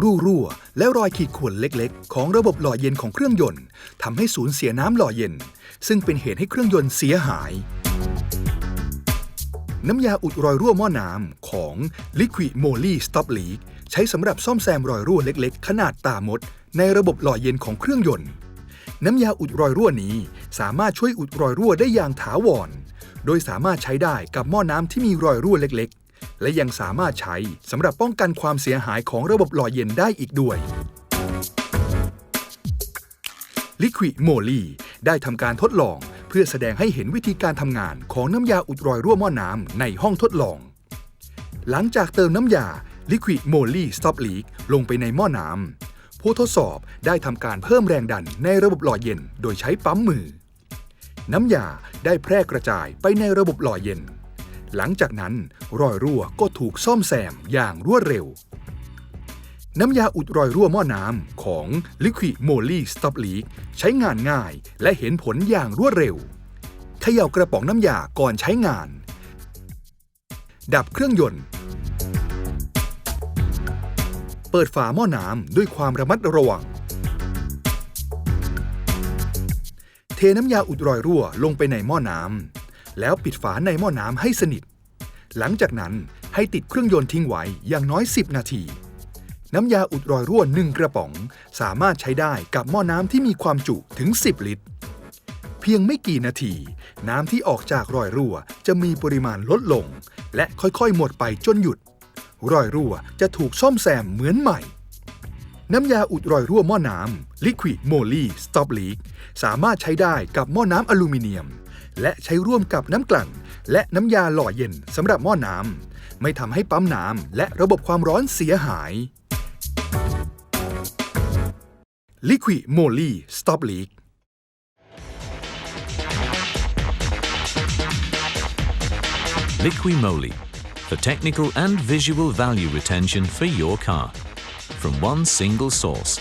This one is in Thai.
รูรั่ว และรอยขีดข่วนเล็กๆ ของระบบหล่อเย็นของเครื่องยนต์ทำให้สูญเสียน้ำหล่อเย็น ซึ่งเป็นเหตุให้เครื่องยนต์เสียหาย น้ำยาอุดรอยรั่วหม้อน้ำของ Liquid Moly Stop Leak ใช้สำหรับซ่อมแซมรอยรั่วเล็กๆ ขนาดตามด ในระบบหล่อเย็นของเครื่องยนต์ น้ำยาอุดรอยรั่วนี้ สามารถช่วยอุดรอยรั่วได้อย่างถาวร โดยสามารถใช้ได้กับหม้อน้ำที่มีรอยรั่วเล็กๆ และยังสามารถใช้สำหรับป้องกันความเสียหายของระบบหล่อเย็นได้อีกด้วย Liquid Moly ได้ทำการทดลอง เพื่อแสดงให้เห็นวิธีการทำงานของน้ำยาอุดรอยรั่วหม้อน้ำในห้องทดลอง หลังจากเติมน้ำยา Liquid Moly Stop Leak ลงไปในหม้อน้ำผู้ทดสอบได้ทำการเพิ่มแรงดันในระบบหล่อเย็นโดยใช้ปั๊มมือ น้ำยาได้แพร่กระจายไปในระบบหล่อเย็น หลังจากนั้นรอยรั่วก็ถูกซ่อมแซมอย่างรวดเร็ว น้ำยาอุดรอยรั่วหม้อน้ำของ Liquid Moly Stop Leak ใช้งานง่ายและเห็นผลอย่างรวดเร็วเขย่ากระป๋องน้ำยาก่อนใช้งาน ดับเครื่องยนต์ เปิดฝาหม้อน้ำด้วยความระมัดระวังเทน้ำยาอุดรอยรั่วลงไปในหม้อน้ำ แล้วปิดฝาในหม้อน้ำให้สนิท หลังจากนั้นให้ติดเครื่องยนต์ทิ้งไว้อย่างน้อย 10 นาที น้ำยาอุดรอยรั่ว1กระป๋อง สามารถใช้ได้กับหม้อน้ำที่มีความจุถึง 10 ลิตร เพียงไม่กี่นาที น้ำที่ออกจากรอยรั่วจะมีปริมาณลดลง และค่อยๆ หมดไปจนหยุด รอยรั่วจะถูกซ่อมแซมเหมือนใหม่น้ำยาอุดรอยรั่วหม้อน้ำ Liquid Moly Stop Leak สามารถใช้ได้กับหม้อน้ำอลูมิเนียม และใช้ร่วมกับน้ำกลั่น และน้ำยาหล่อเย็นสำหรับหม้อน้ำไม่ทำให้ปั๊มน้ำและระบบความร้อนเสียหาย Liqui Moly Stop Leak Liquimoly for technical and visual value retention for your car from one single source.